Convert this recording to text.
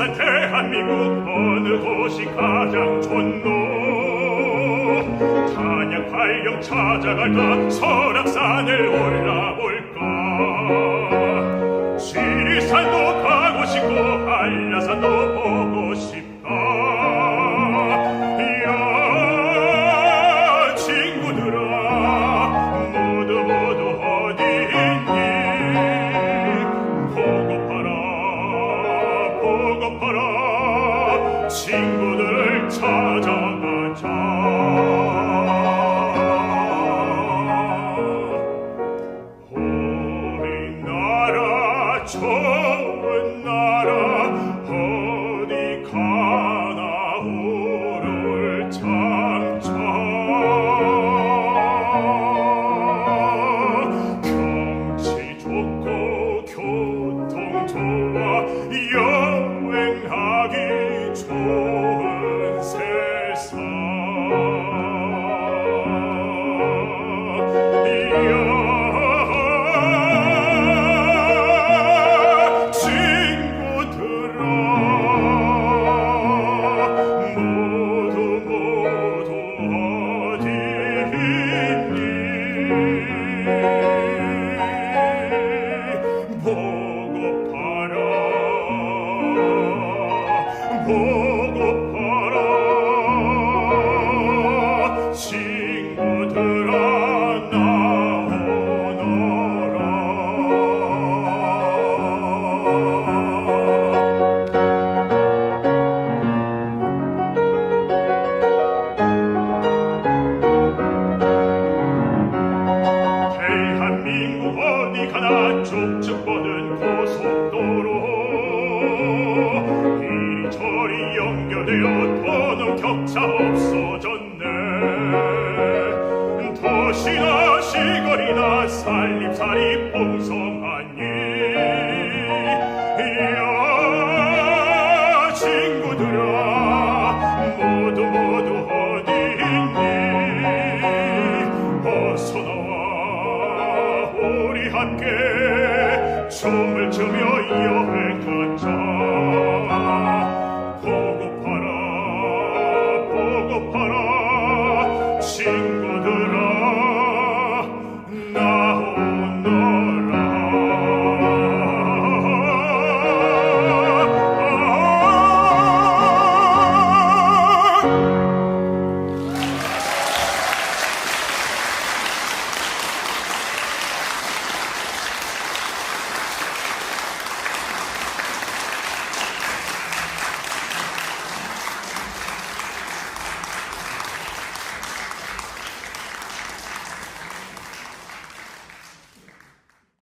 광산 대한민국 어느 곳이 가장 좋노? 찬양 발령 찾아갈까? 설악산을 올라볼 보고파라. 친구들 찾아가자. 우리나라 좋은 나라 어디 가나 우를 장 가나 쭉쭉 뻗은 고속도로. 이리저리 연결되어 더는 격차 없어졌네. 도시나 시골이나 살림살이 봉송 춤을 추며 여행 가자. 보고파라 보고파라.